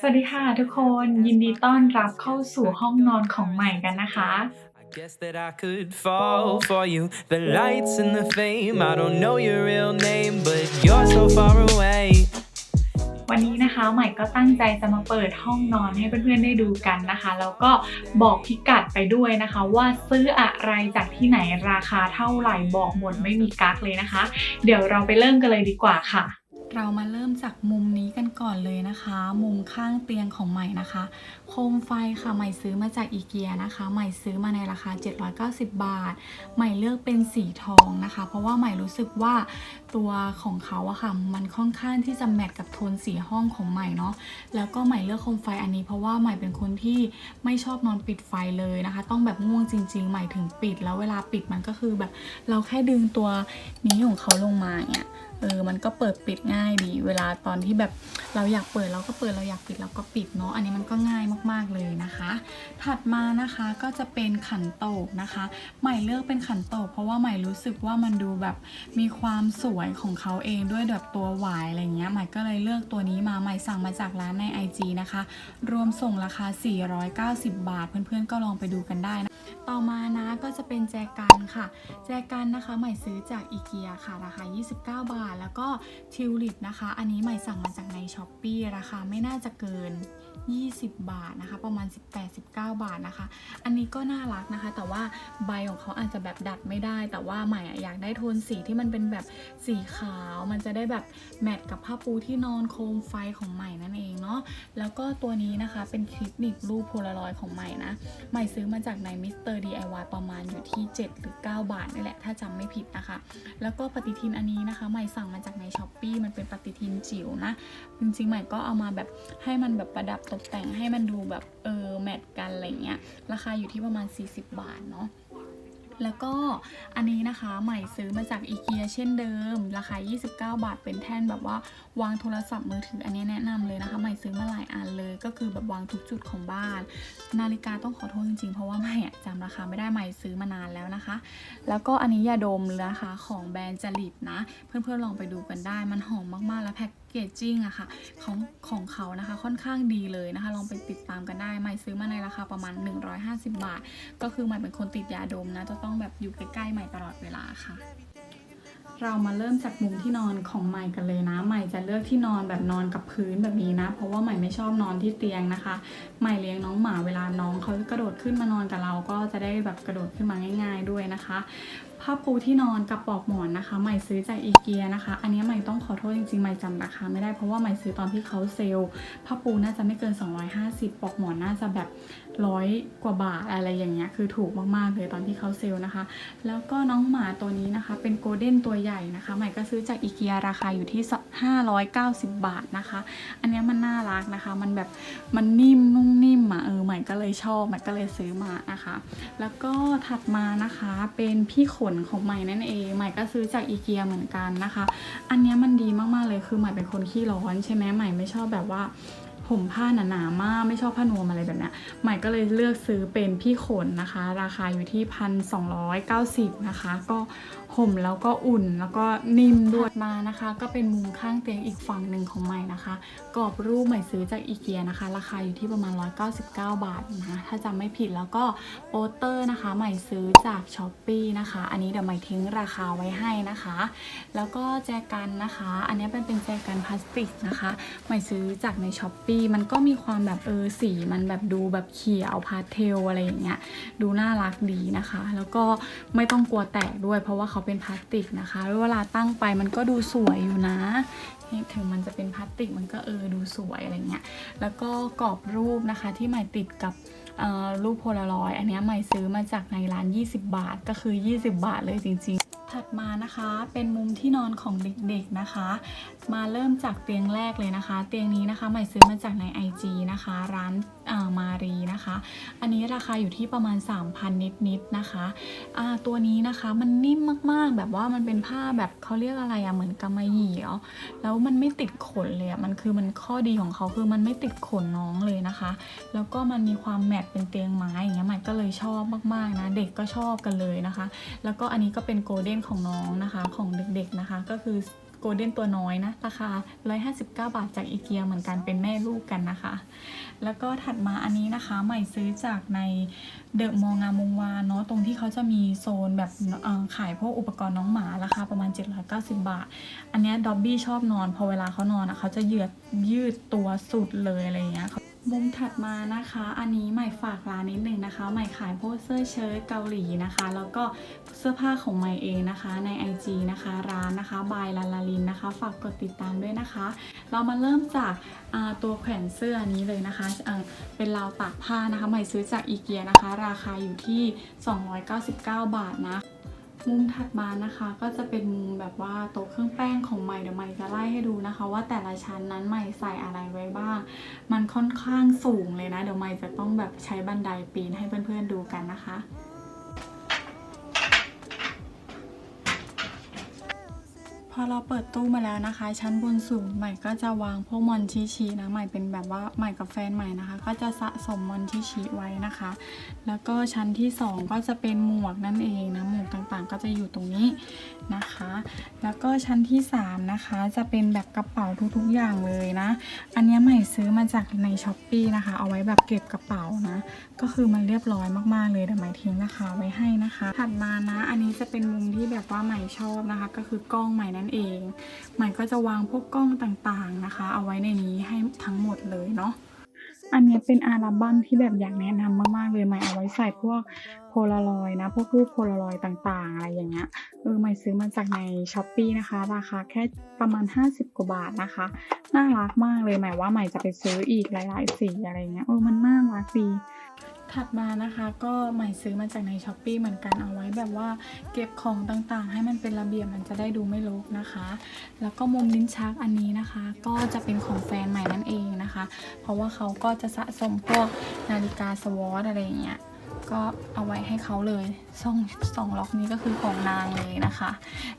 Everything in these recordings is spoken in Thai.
สวัสดีค่ะทุกคนยินดีต้อนรับเข้าสู่ห้องนอนของใหม่กันนะคะ I guess that I could fall for you. The lights and the fame. I don't know your real name, but you're so far away. วันนี้นะคะใหม่ก็ตั้งใจจะมาเปิดห้องนอนให้เพื่อนๆได้ดูกันนะคะ แล้วก็บอกพิกัดไปด้วยนะคะ ว่าซื้ออะไรจากที่ไหนราคาเท่าไหร่บอกหมดไม่มีกักเลยนะคะ เดี๋ยวเราไปเริ่มกันเลยดีกว่าค่ะ เรามาเริ่มจากมุมนี้กันก่อนเลยนะคะ มุมข้างเตียงของใหม่นะคะ โคมไฟค่ะใหม่ซื้อมาจากอีเกียนะคะ ใหม่ซื้อมาในราคา 790 บาท ใหม่เลือกเป็นสีทองนะคะ เพราะว่าใหม่รู้สึกว่าตัวของเขาอะค่ะ มันค่อนข้างที่จะแมทกับโทนสีห้องของใหม่เนาะ แล้วก็ใหม่เลือกโคมไฟอันนี้เพราะว่าใหม่เป็นคนที่ไม่ชอบนอนปิดไฟเลยนะคะ ต้องแบบง่วงจริง ๆ ใหม่ถึงปิด แล้วเวลาปิดมันก็คือแบบเราแค่ดึงตัวนี้ของเขาลงมาเนี่ย เออมันก็เปิดปิดง่ายดี เวลาตอนที่แบบเราอยากเปิดเราก็เปิดเราอยากปิดเราก็ปิดเนาะอันนี้มันก็ง่ายมากๆเลยนะคะ ถัดมานะคะก็จะเป็นขันโตกนะคะ ใหม่เลือกเป็นขันโตก เพราะว่าใหม่รู้สึกว่ามันดูแบบมีความสวยของเขาเองด้วยแบบตัวหวายอะไรเงี้ยใหม่ก็เลยเลือกตัวนี้มาใหม่สั่งมาจากร้านใน IG นะคะ รวมส่งราคา 490 บาท เพื่อนๆก็ลองไปดูกันได้นะ ต่อมานะก็จะเป็นแจกันค่ะ แจกันนะคะใหม่ซื้อจากอีเกียค่ะราคา 29 บาท แล้วก็ทิวลิปนะคะ อันนี้ใหม่สั่งมาจากในช้อปปีราคาไม่น่าจะเกิน 20 บาทนะคะ ประมาณ 18-19 บาทนะคะ อันนี้ก็น่ารักนะคะ แต่ว่าใบของเขาอาจจะแบบดัดไม่ได้ แต่ว่าใหม่อยากได้โทนสีที่มันเป็นแบบสีขาว มันจะได้แบบแมทกับผ้าปูที่นอนโคมไฟของใหม่นั่นเองเนาะแล้วก็ตัวนี้นะคะเป็นคลิปนิบรูปโพลารอยของใหม่นะ ใหม่ซื้อมาจากในมิสเตอร์ DIY ประมาณอยู่ที่ 7 หรือ 9 บาทนี่แหละถ้าจำไม่ผิดนะคะ แล้วก็ปฏิทินอันนี้นะคะ ใหม่สั่งมาจากในช้อปปีมันเป็นปฏิทินจิ๋วนะจริงๆใหม่ก็เอามาแบบให้มันแบบประดับตกแต่งให้มันดูแบบเออแมทกันอะไรเงี้ย ราคาอยู่ที่ประมาณ 40 บาทเนาะแล้วก็อันนี้นะคะใหม่ซื้อมาจากอีเกียเช่นเดิม ราคา 29 บาทเป็นแท่นแบบว่าวางโทรศัพท์มือถืออันนี้แนะนำเลยนะคะ ใหม่ซื้อมาหลายอันเลย ก็คือแบบวางทุกจุดของบ้าน นาฬิกาต้องขอโทษจริงๆ เพราะว่าใหม่จำราคาไม่ได้ใหม่ซื้อมานานแล้วนะคะ แล้วก็อันนี้ยาดมนะคะของแบรนด์จริตนะ เพื่อนๆลองไปดูกันได้มันหอมมากๆแล้วแพ็ก เกจจิ้งอะค่ะของของเขานะคะค่อนข้างดีเลยนะคะ ลองไปติดตามกันได้ใหม่ซื้อมาในราคาประมาณ 150 บาท ก็คือใหม่เป็นคนติดยาดมนะ จะต้องแบบอยู่ใกล้ๆใหม่ตลอดเวลาค่ะเรามาเริ่มจากมุมที่นอนของใหม่กันเลยนะใหม่จะเลือกที่นอนแบบนอนกับพื้นแบบนี้นะ เพราะว่าใหม่ไม่ชอบนอนที่เตียงนะคะใหม่เลี้ยงน้องหมาเวลาน้องเขากระโดดขึ้นมานอนกับเราก็จะได้แบบกระโดดขึ้นมาง่าย ๆด้วยนะคะ ผ้าปูที่นอนกับปลอกหมอนนะคะ ใหม่ซื้อจากอีเกียนะคะ อันนี้ใหม่ต้องขอโทษจริงๆ ใหม่จำราคาไม่ได้เพราะว่าใหม่ซื้อตอนที่เขาเซลล์ผ้าปูน่าจะไม่เกิน 250ปลอกหมอนน่าจะแบบร้อยกว่าบาทอะไรอย่างเงี้ยคือถูกมากๆเลยตอนที่เขาเซลล์นะคะ แล้วก็น้องหมาตัวนี้นะคะ เป็นโกลเด้นตัวใหญ่นะคะ ใหม่ก็ซื้อจากอีเกียราคาอยู่ที่ 590 บาทนะคะ อันนี้มันน่ารักนะคะ มันแบบมันนิ่มนุ่มนิ่มอะเออใหม่ก็เลยชอบใหม่ก็เลยซื้อมานะคะ แล้วก็ถัดมานะคะเป็นพี่ขนของใหม่นั่นเองใหม่ก็ซื้อจากอีเกียเหมือนกันนะคะ อันนี้มันดีมากๆเลยคือใหม่เป็นคนขี้ร้อนใช่ไหมใหม่ไม่ชอบแบบว่าผมผ้าหนาๆมากไม่ชอบผ้านวมอะไรแบบนี้ใหม่ก็เลยเลือกซื้อเป็นพี่ขนนะคะ ราคาอยู่ที่พันสองนะคะ ก็ ห่มแล้วก็อุ่นแล้วก็นิ่มด้วยมานะคะ ก็เป็นมุมข้างเตียงอีกฝั่งหนึ่งของใหม่นะคะกรอบรูปใหม่ซื้อจากอีเกียนะคะ ราคาอยู่ที่ประมาณ 199 บาทนะถ้าจำไม่ผิดแล้วก็โปสเตอร์นะคะ ใหม่ซื้อจากช้อปปีนะคะ อันนี้เดี๋ยวใหม่ทิ้งราคาไว้ให้นะคะ แล้วก็แจกันนะคะ อันนี้เป็นเป็นแจกันพลาสติกนะคะใหม่ซื้อจากในช้อปปีมันก็มีความแบบเออสีมันแบบดูแบบเขียวพาสเทลอะไรอย่างเงี้ยดูน่ารักดีนะคะ แล้วก็ไม่ต้องกลัวแตกด้วยเพราะว่าเขาเป็นพลาสติกนะคะเวลาตั้งไปมันก็ดูสวยอยู่นะถึงมันจะเป็นพลาสติกมันก็เออดูสวยอะไรเงี้ยแล้วก็กรอบรูปนะคะที่ใหม่ติดกับออรูปโพลารอยด์อันนี้ใหม่ซื้อมาจากในร้าน 20 บาทก็คือ 20 บาทเลยจริง ๆถัดมานะคะเป็นมุมที่นอนของเด็กๆนะคะ มาเริ่มจากเตียงแรกเลยนะคะ เตียงนี้นะคะใหม่ซื้อมาจากใน IG นะคะ ร้านมารีนะคะ อันนี้ราคาอยู่ที่ประมาณ 3,000 นิดๆนะคะอ่าตัวนี้นะคะมันนิ่มมากๆ แบบว่ามันเป็นผ้าแบบเขาเรียกอะไรอะเหมือนกำมะหยี่เหรอแล้วมันไม่ติดขนเลยอะมันคือมันข้อดีของเขาคือมันไม่ติดขนน้องเลยนะคะ แล้วก็มันมีความแมทเป็นเตียงไม้อย่างเงี้ยใหม่ก็เลยชอบมากๆนะเด็กก็ชอบกันเลยนะคะ แล้วก็อันนี้ก็เป็นโกลเด้นของน้องนะคะของเด็กๆนะคะ ก็คือโกลเด้นตัวน้อยนะ ราคา 159 บาทจากอีเกียเหมือนกันเป็นแม่ลูกกันนะคะ แล้วก็ถัดมาอันนี้นะคะ ใหม่ซื้อจากในเดอะมองงามวงวานเนาะตรงที่เขาจะมีโซนแบบขายพวกอุปกรณ์น้องหมาราคาประมาณ 790 บาท อันนี้ยดอบบี้ชอบนอน พอเวลาเขานอนอะเขาจะเหยือดยืดตัวสุดเลยอะไรอย่างเงี้ย มุมถัดมานะคะ อันนี้ใหม่ฝากร้านนิดนึงนะคะ ใหม่ขายพวกเสื้อเชิ้ตเกาหลีนะคะ แล้วก็เสื้อผ้าของใหม่เองนะคะ ใน IG นะคะ ร้านนะคะ บายลาลาลินนะคะ ฝากกดติดตามด้วยนะคะ เรามาเริ่มจากตัวแขวนเสื้อนี้เลยนะคะเเป็นราวตากผ้านะคะ ใหม่ซื้อจากอีเกียนะคะ ราคาอยู่ที่ 299 บาทนะ มุมถัดมานะคะก็จะเป็นมุมแบบว่าโต๊ะเครื่องแป้งของใหม่เดี๋ยวใหม่จะไล่ให้ดูนะคะ ว่าแต่ละชั้นนั้นใหม่ใส่อะไรไว้บ้าง มันค่อนข้างสูงเลยนะ เดี๋ยวใหม่จะต้องแบบใช้บันไดปีนให้เพื่อนๆดูกันนะคะ พอเราเปิดตู้มาแล้วนะคะ ชั้นบนสูงใหม่ก็จะวางพวกมอนชิชินะใหม่เป็นแบบว่าใหม่กับแฟนใหม่นะคะ ก็จะสะสมมอนชิชิไว้นะคะ แล้วก็ชั้นที่ 2 ก็จะเป็นหมวกนั่นเองนะหมวกต่างๆ ก็จะอยู่ตรงนี้นะคะ แล้วก็ชั้นที่ 3 นะคะ จะเป็นแบบกระเป๋าทุกๆอย่างเลยนะ อันนี้ใหม่ซื้อมาจากในช้อปปีนะคะ เอาไว้แบบเก็บกระเป๋านะ ก็คือมันเรียบร้อยมากๆเลยเดี๋ยวใหม่ทิ้งราคาไว้ให้นะคะ ถัดมานะ อันนี้จะเป็นมุมที่แบบว่าใหม่ชอบนะคะ ก็คือกล้องใหม่นั่นเองใหม่ก็จะวางพวกกล้องต่างๆนะคะ เอาไว้ในนี้ให้ทั้งหมดเลยเนาะอันนี้เป็นอัลบั้มที่แบบอยากแนะนำมากๆเลยใหม่เอาไว้ใส่พวกโพลารอยด์นะ พวกรูปโพลารอยด์ต่างๆ อะไรอย่างเงี้ยเออใหม่ซื้อมาจากในช้อปปีนะคะ ราคาแค่ประมาณ 50 กว่าบาทนะคะ น่ารักมากเลยหมายว่าใหม่จะไปซื้ออีกหลาย ๆ สีอะไรเงี้ยเออมันน่ารักดี ถัดมานะคะก็ใหม่ซื้อมาจากในช้อปปีเหมือนกันเอาไว้แบบว่าเก็บของต่างๆ ให้มันเป็นระเบียบมันจะได้ดูไม่รกนะคะ แล้วก็มุมลิ้นชักอันนี้นะคะ ก็จะเป็นของแฟนใหม่นั่นเองนะคะ เพราะว่าเขาก็จะสะสมพวกนาฬิกาสวอตอะไรอย่างเงี้ยก็เอาไว้ให้เขาเลยสองสองล็อกนี้ก็คือของนางเลยนะคะ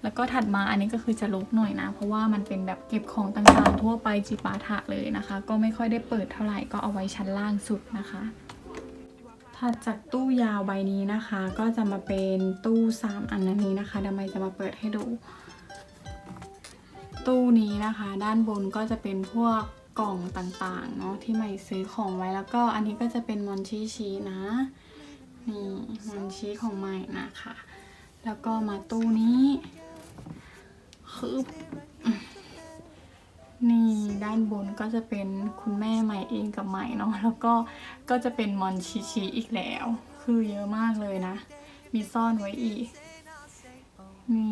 แล้วก็ถัดมาอันนี้ก็คือจะลุกหน่อยนะ เพราะว่ามันเป็นแบบเก็บของต่างๆทั่วไปจิปาถะเลยนะคะ ก็ไม่ค่อยได้เปิดเท่าไหร่ก็เอาไว้ชั้นล่างสุดนะคะ ถัดจากตู้ยาวใบนี้นะคะ ก็จะมาเป็นตู้3อันนี้นะคะดยวไมจะมาเปิดให้ดู ตู้นี้นะคะ ด้านบนก็จะเป็นพวกกล่องต่างๆเนาะที่ใหม่ซื้อของไว้แล้วก็อันนี้ก็จะเป็นมอนชีชีนะนี่มอนชีของใหม่นะคะ แล้วก็มาตู้นี้คือ นี่ด้านบนก็จะเป็นคุณแม่ใหม่เองกับใหม่เนาะแล้วก็ก็จะเป็นมอนชิชิอีกแล้ว คือเยอะมากเลยนะ มีซ่อนไว้อีกมี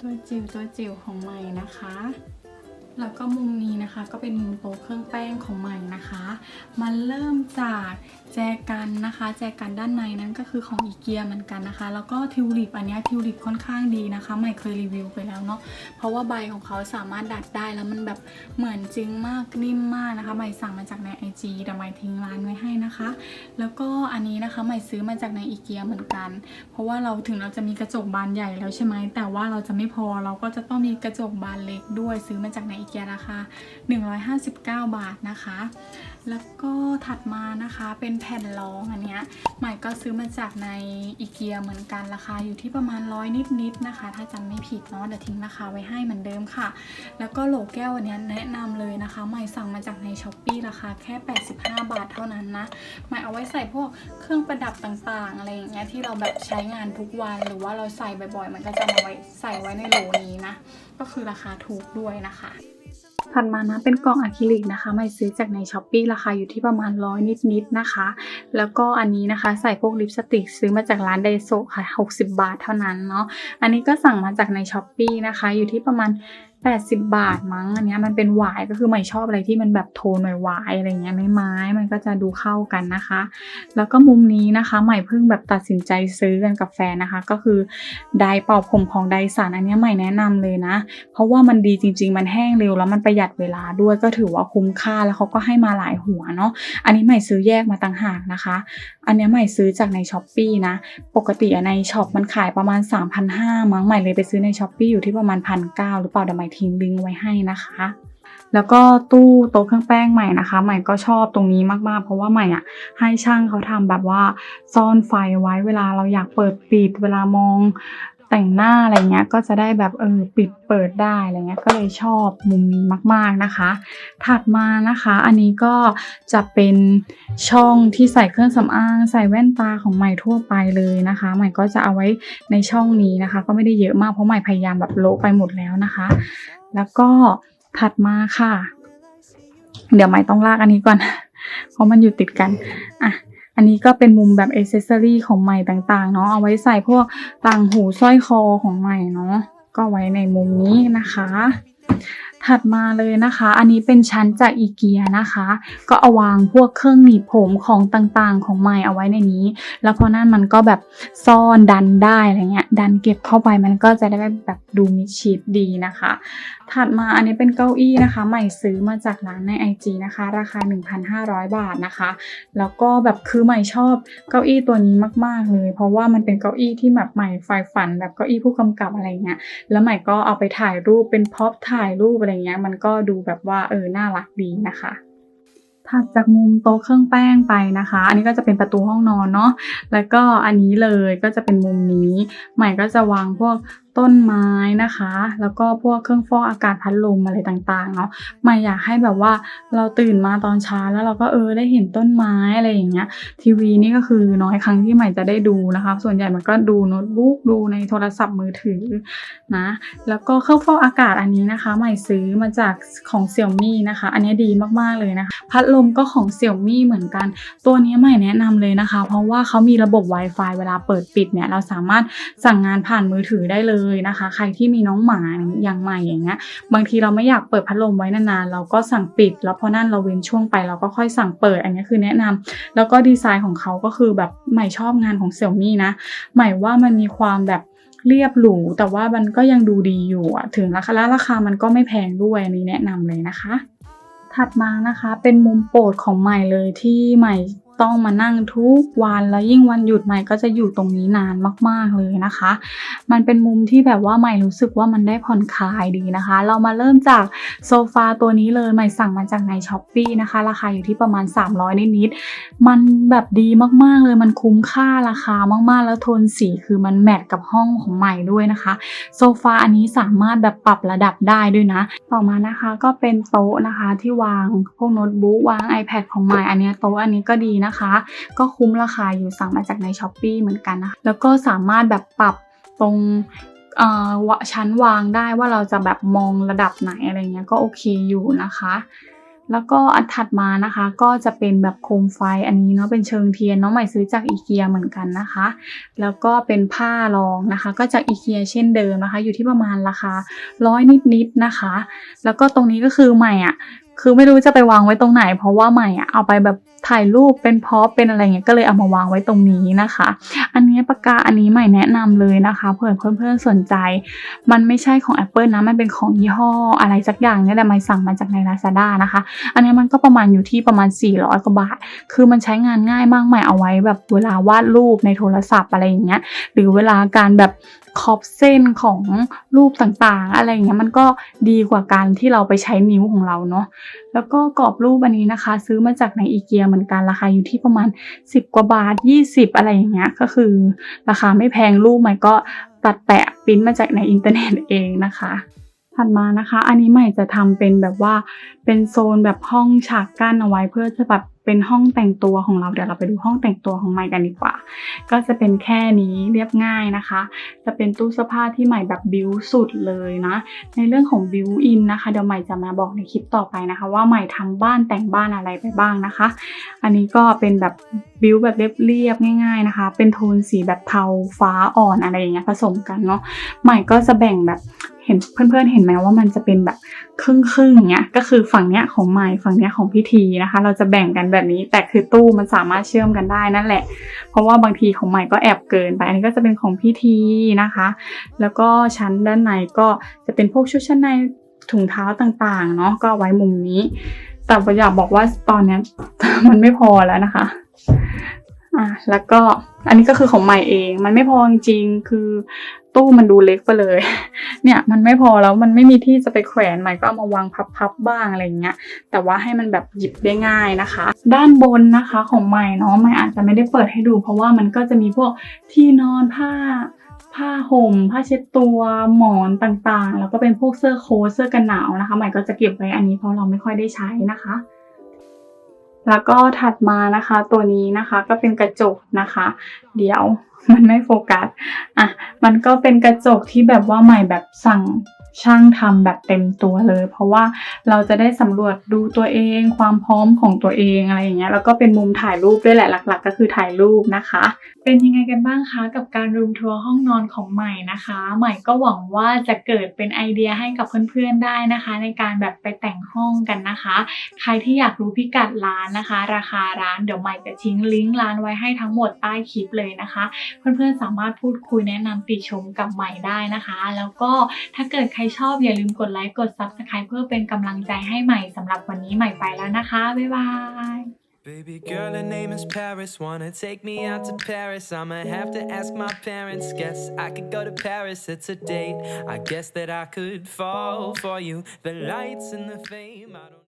ตัวจิ๋วตัวจิ๋วของใหม่นะคะ แล้วก็มุมนี้นะคะก็เป็นมุมโต๊ะเครื่องแป้งของใหม่นะคะ มันเริ่มจากแจกันนะคะ แจกันด้านในนั้นก็คือของอีเกียเหมือนกันนะคะ แล้วก็ทิวลิปอันนี้ทิวลิปค่อนข้างดีนะคะ ใหม่เคยรีวิวไปแล้วเนาะ เพราะว่าใบของเขาสามารถดัดได้แล้วมันแบบเหมือนจริงมากนิ่มมากนะคะ ใหม่สั่งมาจากใน IG แต่ใหม่ทิ้งร้านไว้ให้นะคะ แล้วก็อันนี้นะคะใหม่ซื้อมาจากในอีเกียเหมือนกัน เพราะว่าเราถึงเราจะมีกระจกบานใหญ่แล้วใช่ไหมแต่ว่าเราจะไม่พอเราก็จะต้องมีกระจกบานเล็กด้วยซื้อมาจากในอีเกียราคา 159 บาทนะคะ แล้วก็ถัดมานะคะเป็นแผ่นรองอันเนี้ยใหม่ก็ซื้อมาจากในอีเกียเหมือนกันราคาอยู่ที่ประมาณร้อยนิดๆนะคะ ถ้าจำไม่ผิดเนาะเดี๋ยวทิ้งราคาไว้ให้เหมือนเดิมค่ะ แล้วก็โหลแก้วอันเนี้ยแนะนำเลยนะคะ ใหม่สั่งมาจากในช้อปปีราคาแค่ 85 บาทเท่านั้นนะใหม่เอาไว้ใส่พวกเครื่องประดับต่างๆอะไรอย่างเงี้ยที่เราแบบใช้งานทุกวันหรือว่าเราใส่บ่อยๆ มันก็จะมาไว้ใส่ไว้ในโหลนี้นะ ก็คือราคาถูกด้วยนะคะ ถัดมานะเป็นกล่องอะคริลิกนะคะไม่ซื้อจากในช้อปปีราคาอยู่ที่ประมาณร้อยนิดๆนะคะ แล้วก็อันนี้นะคะใส่พวกลิปสติกซื้อมาจากร้านไดโซค่ะ 60 บาทเท่านั้นเนาะอันนี้ก็สั่งมาจากในช้อปปีนะคะ อยู่ที่ประมาณ 80 บาทมั้งอันนี้มันเป็นหวายก็คือใหม่ชอบอะไรที่มันแบบโทนหน่อยหวายอะไรเงี้ยไม้ไม้มันก็จะดูเข้ากันนะคะ แล้วก็มุมนี้นะคะ ใหม่เพิ่งแบบตัดสินใจซื้อกันกับแฟนนะคะ ก็คือไดร์เป่าผมของไดสันอันนี้ใหม่แนะนำเลยนะ เพราะว่ามันดีจริง ๆ มันแห้งเร็วแล้วมันประหยัดเวลาด้วยก็ถือว่าคุ้มค่าแล้วเขาก็ให้มาหลายหัวเนาะอันนี้ใหม่ซื้อแยกมาต่างหากนะคะ อันนี้ใหม่ซื้อจากในช้อปปีนะปกติในช็อปมันขายประมาณ3,500มั้งใหม่เลยไปซื้อในช้อปปีอยู่ที่ประมาณ1,900หรือเปล่าเดี๋ยวใหม่ทิ้งลิงก์ไว้ให้นะคะ แล้วก็ตู้โต๊ะเครื่องแป้งใหม่นะคะ ใหม่ก็ชอบตรงนี้มากๆ เพราะว่าใหม่อะให้ช่างเขาทำแบบว่าซ่อนไฟไว้เวลาเราอยากเปิดปิดเวลามอง แต่งหน้าอะไรเงี้ยก็จะได้แบบเออปิดเปิดได้อะไรเงี้ยก็เลยชอบมุมนี้มาก ๆนะคะ ถัดมานะคะ อันนี้ก็จะเป็นช่องที่ใส่เครื่องสำอาง ใส่แว่นตาของใหม่ทั่วไปเลยนะคะใหม่ก็จะเอาไว้ในช่องนี้นะคะ ก็ไม่ได้เยอะมากเพราะใหม่พยายามแบบโละไปหมดแล้วนะคะ แล้วก็ถัดมาค่ะ เดี๋ยวใหม่ต้องลากอันนี้ก่อน เพราะมันอยู่ติดกันอะ อันนี้ก็เป็นมุมแบบเอเซสซอรี่ของใหม่ต่างๆเนาะเอาไว้ใส่พวกต่างหูสร้อยคอของใหม่เนาะก็ไว้ในมุมนี้นะคะ ถัดมาเลยนะคะ อันนี้เป็นชั้นจากอีเกียนะคะ ก็เอาวางพวกเครื่องหนีบผมของต่างๆ ของใหม่เอาไว้ในนี้ แล้วพอนั่นมันก็แบบซ่อนดันได้อะไรเงี้ย ดันเก็บเข้าไปมันก็จะได้แบบดูมิชิดดีนะคะ ถัดมาอันนี้เป็นเก้าอี้นะคะ ใหม่ซื้อมาจากร้านใน IG นะคะ ราคา 1,500 บาทนะคะ แล้วก็แบบคือใหม่ชอบเก้าอี้ตัวนี้มาก ๆ เลย เพราะว่ามันเป็นเก้าอี้ที่แบบใหม่ไฟฝัน แบบเก้าอี้ผู้กำกับอะไรเงี้ย แล้วใหม่ก็เอาไปถ่ายรูปเป็นพ็อปถ่ายรูปอะไรเงี้ย มันก็ดูแบบว่าเออ น่ารักดีนะคะถัดจากมุมโต๊ะเครื่องแป้งไปนะคะ อันนี้ก็จะเป็นประตูห้องนอนเนาะ แล้วก็อันนี้เลยก็จะเป็นมุมนี้ ใหม่ก็จะวางพวก ต้นไม้นะคะ แล้วก็พวกเครื่องฟอกอากาศพัดลมอะไรต่างๆเนาะใหม่อยากให้แบบว่าเราตื่นมาตอนเช้าแล้วเราก็เออได้เห็นต้นไม้อะไรอย่างเงี้ยทีวีนี่ก็คือน้อยครั้งที่ใหม่จะได้ดูนะคะ ส่วนใหญ่มันก็ดูโน้ตบุ๊กดูในโทรศัพท์มือถือนะแล้วก็เครื่องฟอกอากาศอันนี้นะคะ ใหม่ซื้อมาจากของเซี่ยมี่นะคะ อันนี้ดีมากๆเลยนะคะพัดลมก็ของเซี่ยมี่เหมือนกัน ตัวนี้ใหม่แนะนำเลยนะคะ เพราะว่าเขามีระบบ Wi-Fi เวลาเปิดปิดเนี่ยเราสามารถสั่งงานผ่านมือถือได้เลยนะคะ ใครที่มีน้องหมาอย่างใหม่อย่างเงี้ย บางทีเราไม่อยากเปิดพัดลมไว้นานๆ เราก็สั่งปิด แล้วพอนั่นเราเว้นช่วงไปเราก็ค่อยสั่งเปิด อันนี้คือแนะนำแล้วก็ดีไซน์ของเขาก็คือแบบใหม่ชอบงานของเซี่ยมี่นะ ใหมายว่ามันมีความแบบเรียบหรู แต่ว่ามันก็ยังดูดีอยู่ถึงราคาแล้วราคามันก็ไม่แพงด้วยอันนี้แนะนำเลยนะคะถัดมานะคะเป็นมุมโปรดของใหม่เลยที่ใหม่ ต้องมานั่งทุกวันแล้วยิ่งวันหยุดใหม่ก็จะอยู่ตรงนี้นานมาก ๆเลยนะคะ มันเป็นมุมที่แบบว่าใหม่รู้สึกว่ามันได้ผ่อนคลายดีนะคะ เรามาเริ่มจากโซฟาตัวนี้เลยใหม่สั่งมาจากในช้อปปีนะคะ ราคาอยู่ที่ประมาณ 300นิดๆมันแบบดีมากๆเลยมันคุ้มค่าราคามากๆ แล้วโทนสีคือมันแมทกับห้องของใหม่ด้วยนะคะ โซฟาอันนี้สามารถแบบปรับระดับได้ด้วยนะ ต่อมานะคะก็เป็นโต๊ะนะคะที่วางพวกโน้ตบุ๊กวาง iPad ของใหม่อันนี้โต๊ะอันนี้ก็ดีนะคะ ก็คุ้มราคาอยู่สั่งมาจากในช้อปปีเหมือนกันนะคะแล้วก็สามารถแบบปรับตรงวะชั้นวางได้ว่าเราจะแบบมองระดับไหนอะไรเงี้ยก็โอเคอยู่นะคะ แล้วก็อันถัดมานะคะ ก็จะเป็นแบบโคมไฟอันนี้เนาะเป็นเชิงเทียนเนาะใหม่ซื้อจากอีเกียเหมือนกันนะคะ แล้วก็เป็นผ้ารองนะคะ ก็จากอีเกียเช่นเดิมนะคะ อยู่ที่ประมาณราคาร้อยนิดๆนะคะ แล้วก็ตรงนี้ก็คือใหม่อะคือไม่รู้จะไปวางไว้ตรงไหน เพราะว่าใหม่อะเอาไปแบบ ถ่ายรูปเป็นพอเป็นอะไรเงี้ยก็เลยเอามาวางไว้ตรงนี้นะคะ อันนี้ปากกาอันนี้ใหม่แนะนำเลยนะคะเผื่อเพื่อนๆสนใจ มันไม่ใช่ของ Apple นะมันเป็นของยี่ห้ออะไรสักอย่างเนี่ยแหละใหม่สั่งมาจากใน Lazada นะคะ อันนี้มันก็ประมาณอยู่ที่ประมาณ 400กว่าบาท คือมันใช้งานง่ายมากใหม่เอาไว้แบบเวลาวาดรูปในโทรศัพท์อะไรอย่างเงี้ยหรือเวลาการแบบขอบเส้นของรูปต่างๆ อะไรอย่างเงี้ยมันก็ดีกว่าการที่เราไปใช้นิ้วของเราเนาะแล้วก็กรอบรูปอันนี้นะคะ ซื้อมาจากในอีเกียเหมือนกันราคาอยู่ที่ประมาณ 10 กว่าบาท 20 อะไรอย่างเงี้ยก็คือ ราคาไม่แพงรูปใหม่ก็ตัดแปะปริ้นมาจากในอินเทอร์เน็ตเองนะคะถัดมานะคะ อันนี้ใหม่จะทำเป็นแบบว่าเป็นโซนแบบห้องฉากกั้นเอาไว้เพื่อจะแบบ เป็นห้องแต่งตัวของเราเดี๋ยวเราไปดูห้องแต่งตัวของใหม่กันดีกว่า ก็จะเป็นแค่นี้เรียบง่ายนะคะ จะเป็นตู้เสื้อผ้าที่ใหม่แบบบิวสุดเลยนะ ในเรื่องของบิวอินนะคะเดี๋ยวใหม่จะมาบอกในคลิปต่อไปนะคะ ว่าใหม่ทำบ้านแต่งบ้านอะไรไปบ้างนะคะ อันนี้ก็เป็นแบบบิวแบบเรียบๆง่าย ๆนะคะ เป็นโทนสีแบบเทาฟ้าอ่อนอะไรอย่างเงี้ยผสมกันเนาะใหม่ก็จะแบ่งแบบ เห็นเพื่อนๆเห็นไหมว่ามันจะเป็นแบบครึ่งๆอย่างเงี้ยก็คือฝั่งเนี้ยของใหม่ฝั่งเนี้ยของพิธีนะคะ เราจะแบ่งกันแบบนี้ แต่คือตู้มันสามารถเชื่อมกันได้นั่นแหละ เพราะว่าบางทีของใหม่ก็แอบเกินไปอันนี้ก็จะเป็นของพิธีนะคะ แล้วก็ชั้นด้านในก็จะเป็นพวกชุดชั้นในถุงเท้าต่างๆเนาะก็ไว้มุมนี้ แต่อยากบอกว่าตอนนี้มันไม่พอแล้วนะคะ อะแล้วก็อันนี้ก็คือของใหม่เอง มันไม่พอจริงคือตู้มันดูเล็กไปเลย เนี่ยมันไม่พอแล้วมันไม่มีที่จะไปแขวนใหม่ก็เอามาวางพับๆบ้างอะไรอย่างเงี้ย แต่ว่าให้มันแบบหยิบได้ง่ายนะคะ ด้านบนนะคะของใหม่เนาะใหม่อาจจะไม่ได้เปิดให้ดู เพราะว่ามันก็จะมีพวกที่นอนผ้าผ้าห่มผ้าเช็ดตัวหมอนต่างๆ แล้วก็เป็นพวกเสื้อโค้ทเสื้อกันหนาวนะคะ ใหม่ก็จะเก็บไว้อันนี้เพราะเราไม่ค่อยได้ใช้นะคะ แล้วก็ถัดมานะคะตัวนี้นะคะก็เป็นกระจกนะคะ เดี๋ยว มันไม่โฟกัสอะมันก็เป็นกระจกที่แบบว่าใหม่แบบสั่งช่างทำแบบเต็มตัวเลย เพราะว่าเราจะได้สำรวจดูตัวเอง ความพร้อมของตัวเองอะไรอย่างเงี้ยแล้วก็เป็นมุมถ่ายรูปด้วยแหละหลัก ๆ ก็คือถ่ายรูปนะคะ เป็นยังไงกันบ้างคะกับการรูมทัวร์ห้องนอนของใหม่นะคะ ใหม่ก็หวังว่าจะเกิดเป็นไอเดียให้กับเพื่อนๆได้นะคะ ในการแบบไปแต่งห้องกันนะคะ ใครที่อยากรู้พิกัดร้านนะคะ ราคาร้านเดี๋ยวใหม่จะทิ้งลิงก์ร้านไว้ให้ทั้งหมดใต้คลิปเลยนะคะเพื่อนๆสามารถพูดคุยแนะนำติชมกับใหม่ได้นะคะ แล้วก็ถ้าเกิดใครชอบอย่าลืมกดไลค์กด Subscribe เพื่อเป็นกำลังใจให้ใหม่สำหรับวันนี้ใหม่ไปแล้วนะคะ บ๊ายบาย Baby girl, her name is Paris. Wanna take me out to Paris? I'ma have to ask my parents. Guess I could go to Paris. It's a date. I guess that I could fall for you. The lights and the fame. I don't